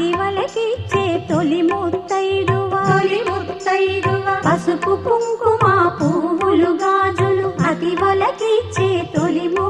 పతివలకిచ్చే తొలి ముత్తైదువా? తొలి ముత్తైదువా? పసుపు కుంకుమ పువ్వులు గాజులు పతివలకిచ్చే తొలి ము